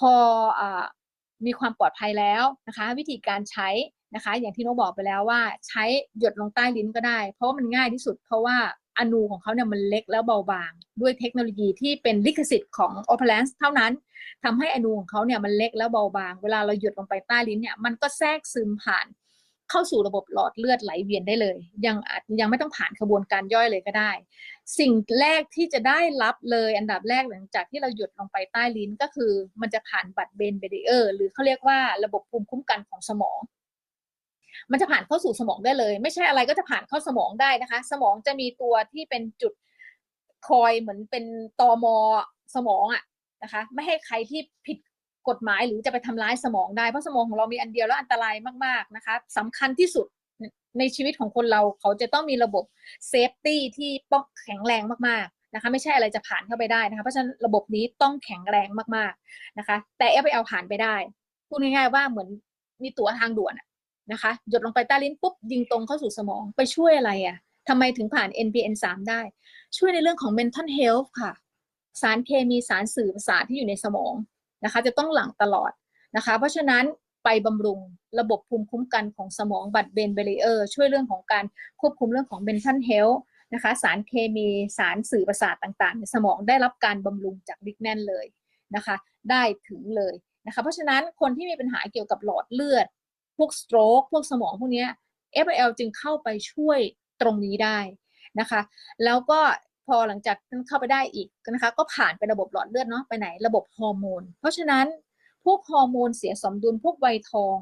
พออมีความปลอดภัยแล้วนะคะ วิธีการใช้นะคะ อย่างที่น้องบอกไปแล้วว่า ใช้หยดลงใต้ลิ้นก็ได้ เพราะมันง่ายที่สุด เพราะว่าอนูของเขาเนี่ยมันเล็กแล้วเบาบาง ด้วยเทคโนโลยีที่เป็นลิขสิทธิ์ของ o p e r a n c e เท่านั้นทำให้อนูของเขาเนี่ยมันเล็กแล้วเบาบาง เวลาเราหยดลงไปใต้ลิ้นเนี่ยมันก็แทรกซึมผ่าน เข้าสู่ระบบหลอดเลือดไหลเวียนได้เลย ยังอาจยังไม่ต้องผ่านกระบวนการย่อยเลยก็ได้ สิ่งแรกที่จะได้รับเลยอันดับแรกหลังจากที่เราหยุดลงไปใต้ลิ้นก็คือ มันจะผ่านบัตรเบนเบเดอร์หรือเขาเรียกว่าระบบภูมิคุ้มกันของสมอง มันจะผ่านเข้าสู่สมองได้เลย ไม่ใช่อะไรก็จะผ่านเข้าสมองได้นะคะ สมองจะมีตัวที่เป็นจุดคอยเหมือนเป็นตอมอสมองอะนะคะ ไม่ให้ใครที่ผิด กฎหมายหรือจะไปทำร้ายสมองได้ เพราะสมองของเรามีอันเดียวแล้วอันตรายมากๆนะคะสำคัญที่สุดในชีวิตของคนเราเขาจะต้องมีระบบเซฟตี้ที่ป้องแข็งแรงมากๆนะคะ ไม่ใช่อะไรจะผ่านเข้าไปได้นะคะเพราะฉะนั้นระบบนี้ต้องแข็งแรงมากๆนะคะ แต่เอฟเอลผ่านไปได้พูดง่ายๆว่าเหมือนมีตั๋วทางด่วนนะคะ หยดลงไปใต้ลิ้นปุ๊บยิงตรงเข้าสู่สมองไปช่วยอะไรอะ่ะทำไมถึงผ่าน NPN 3 ได้ ช่วยในเรื่องของ mental health ค่ะ สารเคมีสารสื่อประสาทที่อยู่ในสมอง นะคะ จะต้องหลั่งตลอดนะคะ เพราะฉะนั้นไปบำรุงระบบภูมิคุ้มกันของสมองบัตเบนเบรเออร์ช่วยเรื่องของการควบคุมเรื่องของเบนทันเฮลนะคะสารเคมีสารสื่อประสาทต่างๆในสมองได้รับการบำรุงจากลิกแนนเลยนะคะ ได้ถึงเลยนะคะเพราะฉะนั้นคนที่มีปัญหาเกี่ยวกับหลอดเลือด พวกสโตรกพวกสมองพวกนี้ FL จึงเข้าไปช่วยตรงนี้ได้นะคะ แล้วก็ อหลังจากเข้าไปได้อีกนะคะก็ผ่านไประบบหลอดเลือดเนาะไปไหนระบบฮอร์โมน เพราะฉะนั้นพวกฮอร์โมนเสียสมดุลพวกไวทอง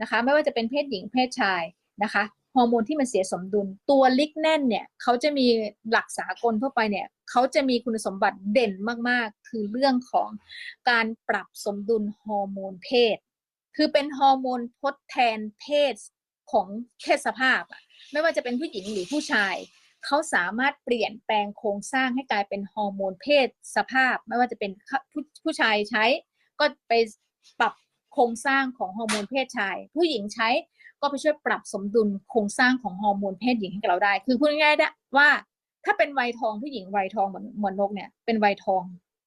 นะคะไม่ว่าจะเป็นเพศหญิงเพศชายนะคะฮอร์โมนที่มันเสียสมดุล ตัวลิกแนนเนี่ยเขาจะมีหลักสากลทั่วไปเนี่ยเขาจะมีคุณสมบัติเด่นมากๆ คือเรื่องของการปรับสมดุลฮอร์โมนเพศ คือเป็นฮอร์โมนทดแทนเพศของเพศสภาพอะไม่ว่าจะเป็นผู้หญิงหรือผู้ชาย เขาสามารถเปลี่ยนแปลงโครงสร้างให้กลายเป็นฮอร์โมนเพศสภาพ ไม่ว่าจะเป็นผู้ผู้ชายใช้ ก็ไปปรับโครงสร้างของฮอร์โมนเพศชาย ผู้หญิงใช้ก็ไปช่วยปรับสมดุลโครงสร้างของฮอร์โมนเพศหญิงให้กับเราได้ คือพูดง่ายๆว่า ถ้าเป็นวัยทองผู้หญิงวัยทองเหมือนเหมือนนกเนี่ยเป็นวัยทอง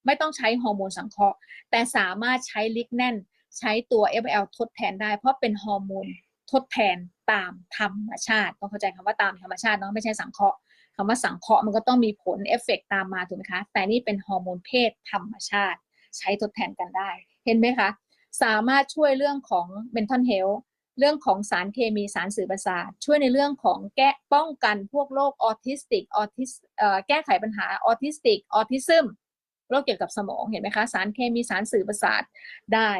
ไม่ต้องใช้ฮอร์โมนสังเคราะห์ แต่สามารถใช้ลิกแนนใช้ตัว FL ทดแทนได้ เพราะเป็นฮอร์โมนทดแทนตามธรรมชาติต้องเข้าใจคำว่าตามธรรมชาติเนาะไม่ใช่สังเคราะห์ คำว่าสังเคราะห์มันก็ต้องมีผลเอฟเฟกตามมาถูกไหมคะ แต่นี่เป็นฮอร์โมนเพศธรรมชาติ ใช้ทดแทนกันได้ เห็นไหมคะ สามารถช่วยเรื่องของ mental health เรื่องของสารเคมีสารสื่อประสาท ช่วยในเรื่องของแก้ป้องกันพวกโรคออทิสติกออทิสแก้ไขปัญหาออทิสติกออทิซึมโรคเกี่ยวกับสมองเห็นไหมคะ สารเคมีสารสื่อประสาทได้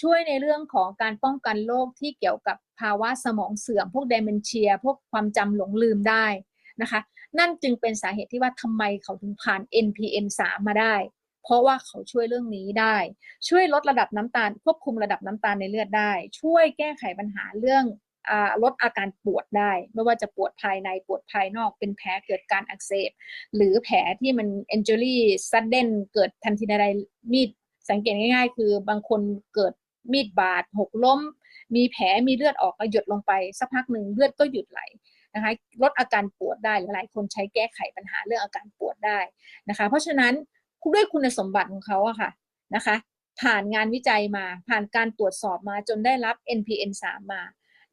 ช่วยในเรื่องของการป้องกันโรคที่เกี่ยวกับภาวะสมองเสื่อม พวกเดเมนเชีย พวกความจำหลงลืมได้นะคะ นั่นจึงเป็นสาเหตุที่ว่าทำไมเขาถึงผ่าน NPN 3 มาได้ เพราะว่าเขาช่วยเรื่องนี้ได้ ช่วยลดระดับน้ำตาล ควบคุมระดับน้ำตาลในเลือดได้ ช่วยแก้ไขปัญหาเรื่องอลดอาการปวดได้ ไม่ว่าจะปวดภายในปวดภายนอกเป็นแผลเกิดการอักเสบ หรือแผลที่มัน injury sudden เกิดทันทีใดมีดสังเกตง่ายๆ คือบางคนเกิดมีดบาดหกล้ม มีแผลมีเลือดออกก็หยดลงไป สักพักหนึ่งเลือดก็หยุดไหล นะคะลดอาการปวดได้หลายคนใช้แก้ไขปัญหาเรื่องอาการปวดได้นะคะ เพราะฉะนั้นด้วยคุณสมบัติของเขาอะค่ะนะคะ ผ่านงานวิจัยมาผ่านการตรวจสอบมาจนได้รับ NPN 3 มา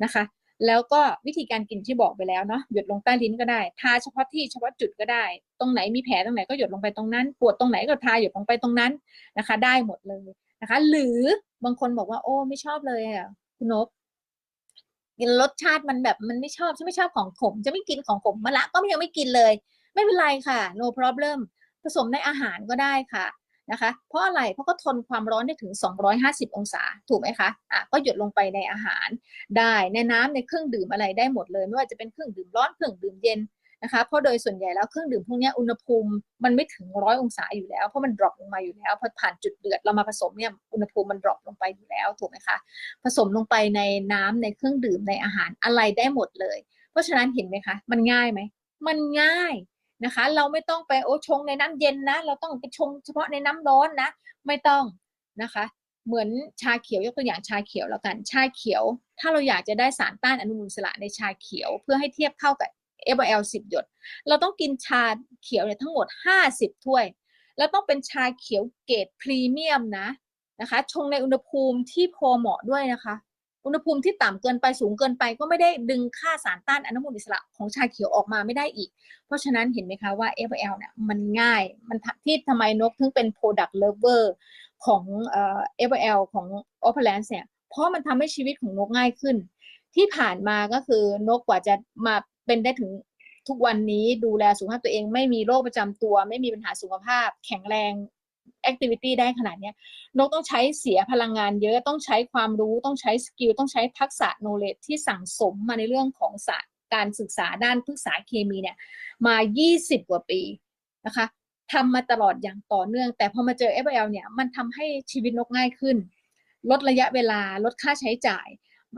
นะคะแล้วก็วิธีการกินที่บอกไปแล้วเนาะหยดลงใต้ลิ้นก็ได้ ทาเฉพาะที่เฉพาะจุดก็ได้ ตรงไหนมีแผลตรงไหนก็หยดลงไปตรงนั้น ปวดตรงไหนก็ทาหยดลงไปตรงนั้นนะคะ ได้หมดเลยนะคะ หรือบางคนบอกว่าโอ้ไม่ชอบเลยอะคุณนก กินรสชาติมันแบบมันไม่ชอบฉันไม่ชอบของขมจะไม่กินของขมมะละก็ยังไม่กินเลย ไม่เป็นไรค่ะ no problem ผสมในอาหารก็ได้ค่ะนะคะ เพราะอะไรเพราะก็ทนความร้อนได้ถึง 250 องศาถูกไหมคะอะก็หยดลงไปในอาหารได้ในน้ำในเครื่องดื่มอะไรได้หมดเลย ไม่ว่าจะเป็นเครื่องดื่มร้อนเครื่องดื่มเย็น นะคะ เพราะโดยส่วนใหญ่แล้วเครื่องดื่มพวกนี้อุณหภูมิมันไม่ถึงร้อยองศาอยู่แล้วเพราะมันดรอปลงมาอยู่แล้วพอผ่านจุดเดือดเรามาผสมเนี่ยอุณหภูมิมันดรอปลงไปอยู่แล้วถูกไหมคะผสมลงไปในน้ำในเครื่องดื่มในอาหารอะไรได้หมดเลย เพราะฉะนั้นเห็นไหมคะ มันง่ายไหมมันง่ายนะคะ เราไม่ต้องไปโอ้ชงในน้ำเย็นนะ เราต้องไปชงเฉพาะในน้ำร้อนนะ ไม่ต้องนะคะ เหมือนชาเขียวยกตัวอย่างชาเขียวแล้วกันชาเขียว ถ้าเราอยากจะได้สารต้านอนุมูลอิสระในชาเขียว เพื่อให้เทียบเท่ากับ FL 10 หยด เราต้องกินชาเขียวเนี่ยทั้งหมด 50 ถ้วย แล้วต้องเป็นชาเขียวเกรดพรีเมียมนะนะคะ ชงในอุณหภูมิที่พอเหมาะด้วยนะคะ อุณหภูมิที่ต่ำเกินไปสูงเกินไป ก็ไม่ได้ดึงค่าสารต้านอนุมูลอิสระของชาเขียวออกมาไม่ได้อีก เพราะฉะนั้นเห็นไหมคะว่า FL เนี่ยมันง่าย มันที่ทำไมนกถึงเป็น product lover ของเอ่อ FL ของ o p e r a n c e เนี่ย เพราะมันทำให้ชีวิตของนกง่ายขึ้น ที่ผ่านมาก็คือนกกว่าจะมา เป็นได้ถึงทุกวันนี้ดูแลสุขภาพตัวเองไม่มีโรคประจำตัว ไม่มีปัญหาสุขภาพ แข็งแรงแอคทิวิตี้ได้ขนาดนี้นกต้องใช้เสียพลังงานเยอะต้องใช้ความรู้ต้องใช้สกิลต้องใช้ทักษะโนเล e ที่สั่งสมมาในเรื่องของศาสตร์การศึกษาด้านพฤกษาเคมีเนี่ยมา 20 กว่าปีนะคะทำมาตลอดอย่างต่อเนื่อง แต่พอมาเจอ FL เนี่ยมันทำให้ชีวิตนกง่ายขึ้น ลดระยะเวลาลดค่าใช้จ่าย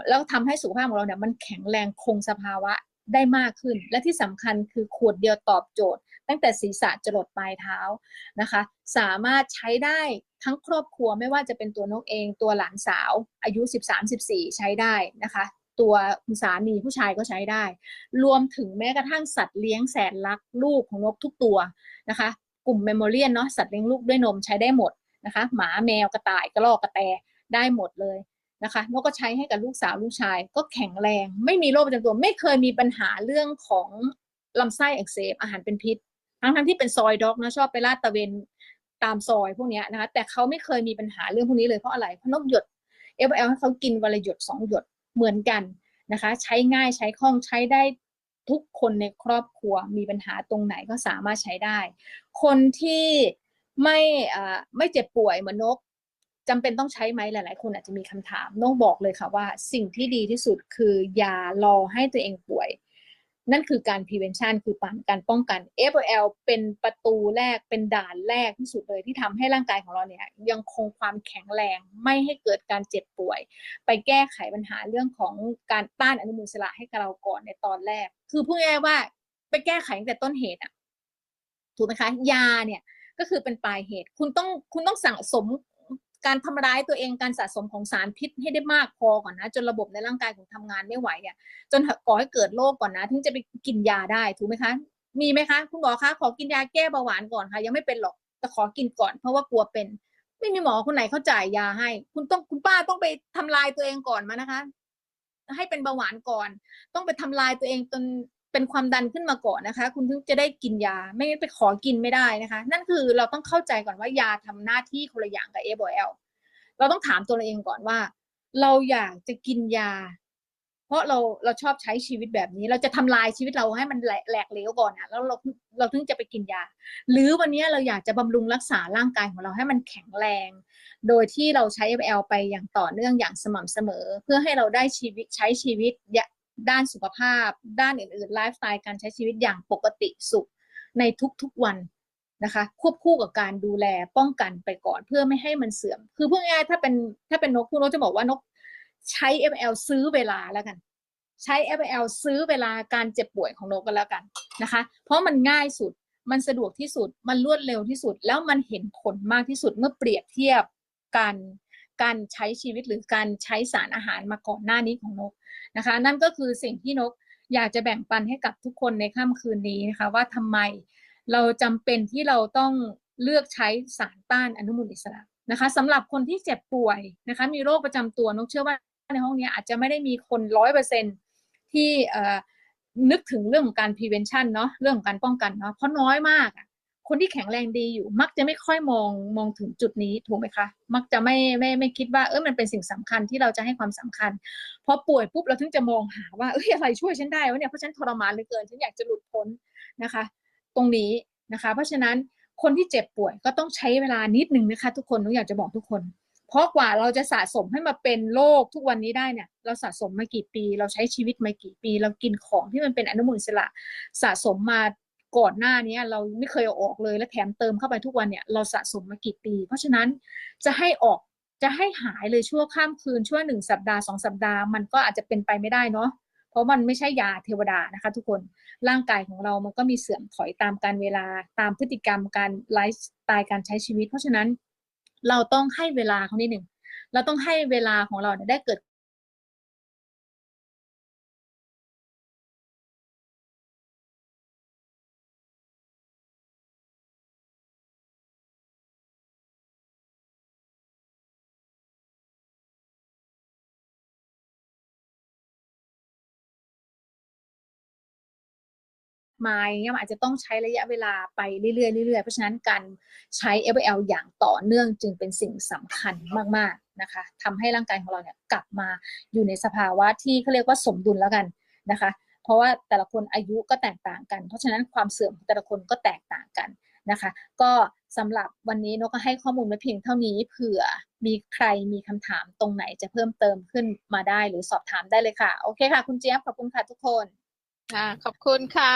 แล้วทำให้สุขภาพของเราเนี่ยมันแข็งแรงคงสภาวะ ได้มากขึ้น และที่สำคัญคือขวดเดียวตอบโจทย์ ตั้งแต่ศีรษะจรดปลายเท้านะคะ สามารถใช้ได้ทั้งครอบครัวไม่ว่าจะเป็นตัวนกเองตัวหลานสาว อายุ 13-14 ใช้ได้นะคะ ตัวคุณสามีผู้ชายก็ใช้ได้ รวมถึงแม้กระทั่งสัตว์เลี้ยงแสนรักลูกของนกทุกตัวนะคะ กลุ่มเมมโมเรียนเนาะสัตว์เลี้ยงลูกด้วยนมใช้ได้หมดนะคะ หมาแมวกระต่ายกระรอกกระแตได้หมดเลย นะคะนกก็ใช้ให้กับลูกสาวลูกชาย ก็แข็งแรง ไม่มีโรคประจำตัว ไม่เคยมีปัญหาเรื่องของลำไส้อักเสบอาหารเป็นพิษ ทั้งทั้งที่เป็นซอยด็อกนะชอบไปลาดตะเวนตามซอยพวกนี้นะคะ แต่เขาไม่เคยมีปัญหาเรื่องพวกนี้เลยเพราะอะไรเพราะนกหยด FL ให้เขากินวันละหยดสองหยดเหมือนกันนะคะ ใช้ง่ายใช้คล่องใช้ได้ทุกคนในครอบครัวมีปัญหาตรงไหนก็สามารถใช้ได้ คนที่ไม่อ่าไม่เจ็บป่วยเหมือนนก จำเป็นต้องใช้ไหมหลาย ๆ คนอาจจะมีคำถามน้องบอกเลยค่ะว่าสิ่งที่ดีที่สุดคืออย่ารอให้ตัวเองป่วย นั่นคือการ prevention คือการป้องกัน FOL เป็นประตูแรกเป็นด่านแรกที่สุดเลยที่ทำให้ร่างกายของเราเนี่ยยังคงความแข็งแรงไม่ให้เกิดการเจ็บป่วย ไปแก้ไขปัญหาเรื่องของการต้านอนุมูลอิสระให้กับเราก่อนในตอนแรก คือพูดง่ายว่าไปแก้ไขตั้งแต่ต้นเหตุอะถูกไหมคะยาเนี่ยก็คือเป็นปลายเหตุ คุณต้องคุณต้องสั่งสม การทำร้ายตัวเองการสะสมของสารพิษให้ได้มากพอก่อนนะ จนระบบในร่างกายของทำงานไม่ไหวอะจนก่อให้เกิดโรคก่อนนะถึงจะไปกินยาได้ถูกไหมคะ มีไหมคะคุณหมอคะขอกินยาแก้เบาหวานก่อนค่ะ ยังไม่เป็นหรอกแต่ขอกินก่อนเพราะว่ากลัวเป็น ไม่มีหมอคนไหนเขาจ่ายยาให้ คุณต้องคุณป้าต้องไปทำลายตัวเองก่อนมานะคะ ให้เป็นเบาหวานก่อน ต้องไปทำลายตัวเองจน เป็นความดันขึ้นมาก่อนนะคะ คุณถึงจะได้กินยา ไม่ไปขอกินไม่ได้นะคะ นั่นคือเราต้องเข้าใจก่อนว่ายาทำหน้าที่คนละอย่างกับเอโบเอลเราต้องถามตัวเราเองก่อนว่า เราอยากจะกินยา เพราะเราเราชอบใช้ชีวิตแบบนี้ เราจะทำลายชีวิตเราให้มันแหลกเหลวก่อนอะแล้วเราเราถึงจะไปกินยา หรือวันนี้เราอยากจะบำรุงรักษาร่างกายของเราให้มันแข็งแรง โดยที่เราใช้ FL ไปอย่างต่อเนื่องอย่างสม่ำเสมอ เพื่อให้เราได้ชีวิตใช้ชีวิต ด้านสุขภาพ ด้านอื่นๆไลฟ์สไตล์การใช้ชีวิตอย่างปกติสุขในทุกๆวันนะคะ ควบคู่กับการดูแลป้องกันไปก่อนเพื่อไม่ให้มันเสื่อม คือพูดง่ายถ้าเป็นถ้าเป็นนกคุณนกจะบอกว่านกใช้ FL ซื้อเวลาแล้วกัน ใช้ FL ซื้อเวลาการเจ็บป่วยของนกกันแล้วกันนะคะ เพราะมันง่ายสุดมันสะดวกที่สุด มันรวดเร็วที่สุด แล้วมันเห็นผลมากที่สุดเมื่อเปรียบเทียบการ การใช้ชีวิตหรือการใช้สารอาหารมาก่อนหน้านี้ของนกนะคะ นั่นก็คือสิ่งที่นกอยากจะแบ่งปันให้กับทุกคนในค่ำคืนนี้นะคะว่าทำไมเราจำเป็นที่เราต้องเลือกใช้สารต้านอนุมูลอิสระนะคะสำหรับคนที่เจ็บป่วยนะคะมีโรคประจำตัวนกเชื่อว่าในห้องนี้อาจจะไม่ได้มีคนร้อยเปอร์เซ็นที่นึกถึงเรื่องของการ prevention เนาะเรื่องของการป้องกันเนาะเพราะน้อยมาก คนที่แข็งแรงดีอยู่ มักจะไม่ค่อยมองมองถึงจุดนี้ถูกไหมคะ มักจะไม่ไม่ไม่คิดว่าเออมันเป็นสิ่งสำคัญที่เราจะให้ความสำคัญพอป่วยปุ๊บเราถึงจะมองหาว่าเอออะไรช่วยฉันได้วะเนี่ยเพราะฉันทรมานเหลือเกินฉันอยากจะหลุดพ้นนะคะ ตรงนี้นะคะ เพราะฉะนั้นคนที่เจ็บป่วยก็ต้องใช้เวลานิดนึงนะคะ ทุกคนหนูอยากจะบอกทุกคน เพราะกว่าเราจะสะสมให้มาเป็นโรคทุกวันนี้ได้เนี่ย เราสะสมมากี่ปี เราใช้ชีวิตมากี่ปี เรากินของที่มันเป็นอนุมูลอิสระสะสมมา ก่อนหน้านี้เราไม่เคยเอาออกเลยและแถมเติมเข้าไปทุกวันเนี่ยเราสะสมมากี่ปี เพราะฉะนั้นจะให้ออกจะให้หายเลยชั่วข้ามคืนชั่วหนึ่งสัปดาห์สองสัปดาห์มันก็อาจจะเป็นไปไม่ได้เนาะเพราะมันไม่ใช่ยาเทวดานะคะ ทุกคนร่างกายของเรามันก็มีเสื่อมถอยตามการเวลาตามพฤติกรรมการไลฟ์สไตล์การใช้ชีวิต เพราะฉะนั้นเราต้องให้เวลาเขานิดหนึ่งเราต้องให้เวลาของเราได้เกิด มายเงี้ยมันอาจจะต้องใช้ระยะเวลาไปเรื่อยๆเรื่อยๆ เพราะฉะนั้นการใช้ FL อย่างต่อเนื่องจึงเป็นสิ่งสำคัญมากๆนะคะทำให้ร่างกายของเราเนี่ยกลับมาอยู่ในสภาวะที่เขาเรียกว่าสมดุลแล้วกันนะคะ เพราะว่าแต่ละคนอายุก็แตกต่างกัน เพราะฉะนั้นความเสื่อมของแต่ละคนก็แตกต่างกันนะคะ ก็สำหรับวันนี้นกก็ให้ข้อมูลไว้เพียงเท่านี้เผื่อมีใครมีคำถามตรงไหนจะเพิ่มเติมขึ้นมาได้หรือสอบถามได้เลยค่ะ โอเคค่ะ คุณเจี๊ยบขอบคุณค่ะทุกคน ค่ะ ขอบคุณค่ะ